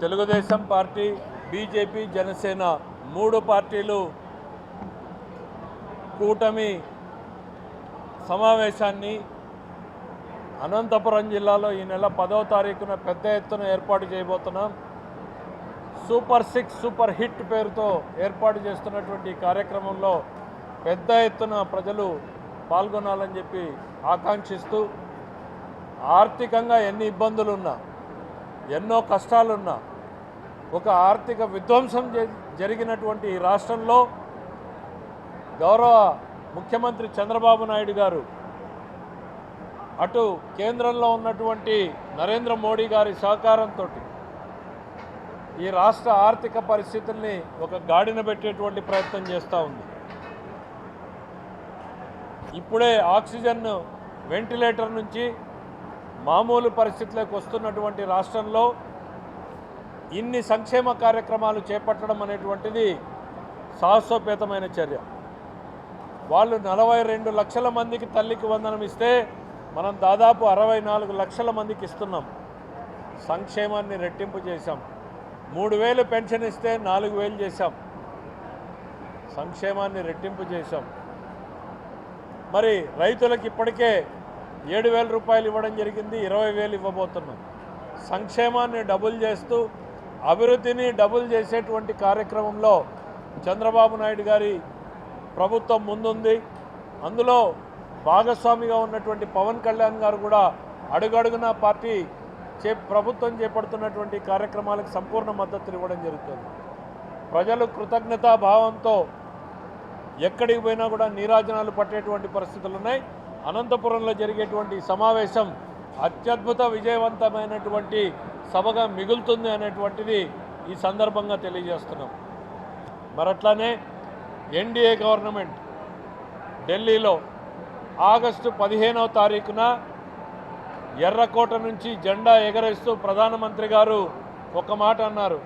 Telugu Desam party BJP Janasena మూడు పార్టీలు కూటమి సమావేశాన్ని అనంతపురం జిల్లాలో ఈ నెల పదవ తారీఖున పెద్ద ఎత్తున ఏర్పాటు చేయబోతున్నాం. సూపర్ సిక్స్ సూపర్ హిట్ పేరుతో ఏర్పాటు చేస్తున్నటువంటి ఈ కార్యక్రమంలో పెద్ద ఎత్తున ప్రజలు పాల్గొనాలని చెప్పి ఆకాంక్షిస్తూ ఆర్థికంగా ఎన్ని ఇబ్బందులున్నా ఎన్నో కష్టాలున్నా ఒక ఆర్థిక విధ్వంసం జ- జరిగినటువంటి ఈ రాష్ట్రంలో గౌరవ ముఖ్యమంత్రి చంద్రబాబు నాయుడు గారు అటు కేంద్రంలో ఉన్నటువంటి నరేంద్ర మోడీ గారి సహకారంతో ఈ రాష్ట్ర ఆర్థిక పరిస్థితుల్ని ఒక గాడిన పెట్టేటువంటి ప్రయత్నం చేస్తూ ఉంది. ఇప్పుడే ఆక్సిజన్ వెంటిలేటర్ నుంచి మామూలు పరిస్థితులకు వస్తున్నటువంటి రాష్ట్రంలో ఇన్ని సంక్షేమ కార్యక్రమాలు చేపట్టడం అనేటువంటిది సాహసోపేతమైన చర్య. వాళ్ళు నలభై రెండు లక్షల మందికి తల్లికి వందనం ఇస్తే మనం దాదాపు అరవై నాలుగు లక్షల మందికి ఇస్తున్నాం. సంక్షేమాన్ని రెట్టింపు చేశాం. మూడు వేలు పెన్షన్ ఇస్తే నాలుగు వేలు చేశాం. సంక్షేమాన్ని రెట్టింపు చేశాం. మరి రైతులకు ఇప్పటికే ఏడు వేల రూపాయలు ఇవ్వడం జరిగింది ఇరవై వేలు ఇవ్వబోతున్నాం. సంక్షేమాన్ని డబుల్ చేస్తూ అభివృద్ధిని డబుల్ చేసేటువంటి కార్యక్రమంలో చంద్రబాబు నాయుడు గారి ప్రభుత్వం ముందుంది. అందులో భాగస్వామిగా ఉన్నటువంటి పవన్ కళ్యాణ్ గారు కూడా అడుగడుగున పార్టీ చే ప్రభుత్వం చేపడుతున్నటువంటి కార్యక్రమాలకు సంపూర్ణ మద్దతులు ఇవ్వడం జరుగుతుంది. ప్రజలు కృతజ్ఞతా భావంతో ఎక్కడికి పోయినా కూడా నీరాజనాలు పట్టేటువంటి పరిస్థితులు ఉన్నాయి. అనంతపురంలో జరిగేటువంటి సమావేశం అత్యద్భుత విజయవంతమైనటువంటి సభగా మిగులుతుంది అనేటువంటిది ఈ సందర్భంగా తెలియజేస్తున్నాం. మరట్లానే ఎన్డీఏ గవర్నమెంట్ ఢిల్లీలో ఆగస్టు పదిహేనవ తారీఖున ఎర్రకోట నుంచి జెండా ఎగరేస్తూ ప్రధానమంత్రి గారు ఒక మాట అన్నారు.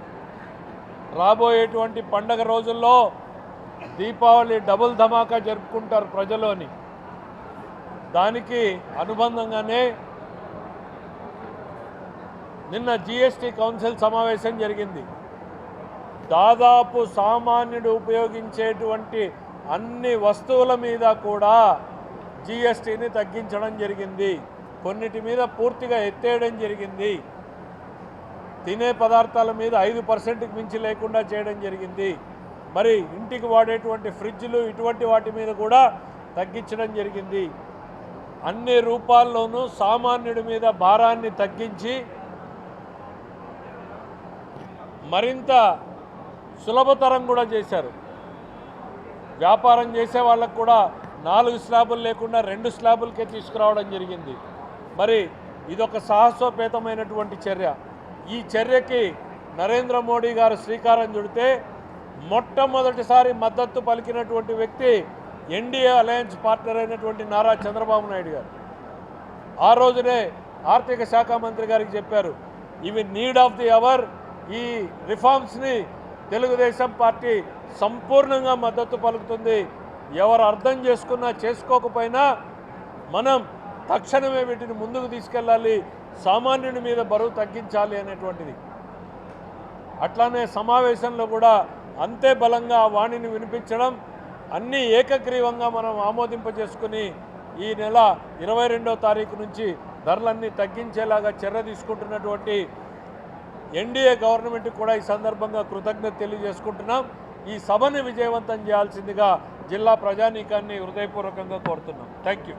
రాబోయేటువంటి పండగ రోజుల్లో దీపావళి డబుల్ ధమాకా జరుపుకుంటారు ప్రజలోని దానికి అనుబంధంగానే నిన్న జిఎస్టీ కౌన్సిల్ సమావేశం జరిగింది. దాదాపు సామాన్యుడు ఉపయోగించేటువంటి అన్ని వస్తువుల మీద కూడా జిఎస్టీని తగ్గించడం జరిగింది. కొన్నిటి మీద పూర్తిగా ఎత్తేయడం జరిగింది. తినే పదార్థాల మీద ఐదు పర్సెంట్కి మించి లేకుండా చేయడం జరిగింది. మరి ఇంటికి వాడేటువంటి ఫ్రిడ్జ్లు ఇటువంటి వాటి మీద కూడా తగ్గించడం జరిగింది. అన్ని రూపాల్లోనూ సామాన్యుడి మీద భారాన్ని తగ్గించి మరింత సులభతరం కూడా చేశారు. వ్యాపారం చేసే వాళ్ళకు కూడా నాలుగు స్లాబులు లేకుండా రెండు స్లాబులకే తీసుకురావడం జరిగింది. మరి ఇదొక సాహసోపేతమైనటువంటి చర్య. ఈ చర్యకి నరేంద్ర మోడీ గారు శ్రీకారం చుడితే మొట్టమొదటిసారి మద్దతు పలికినటువంటి వ్యక్తి ఎన్డీఏ అలయన్స్ పార్ట్నర్ అయినటువంటి నారా చంద్రబాబు నాయుడు గారు. ఆ రోజునే ఆర్థిక శాఖ మంత్రి గారికి చెప్పారు ఇవి నీడ్ ఆఫ్ ది అవర్ ఈ రిఫార్మ్స్ని తెలుగుదేశం పార్టీ సంపూర్ణంగా మద్దతు పలుకుతుంది. ఎవరు అర్థం చేసుకున్నా చేసుకోకపోయినా మనం తక్షణమే వీటిని ముందుకు తీసుకెళ్ళాలి. సామాన్యుని మీద బరువు తగ్గించాలి అనేటువంటిది. అట్లానే సమావేశంలో కూడా అంతే బలంగా ఆ వాణిని వినిపించడం అన్నీ ఏకగ్రీవంగా మనం ఆమోదింపజేసుకుని ఈ నెల ఇరవై రెండో తారీఖు నుంచి ధరలన్నీ తగ్గించేలాగా చర్య తీసుకుంటున్నటువంటి ఎన్డీఏ గవర్నమెంట్ కూడా ఈ సందర్భంగా కృతజ్ఞత తెలియజేసుకుంటున్నాం. ఈ సభని విజయవంతం చేయాల్సిందిగా జిల్లా ప్రజానీకాన్ని హృదయపూర్వకంగా కోరుతున్నాం. Thank you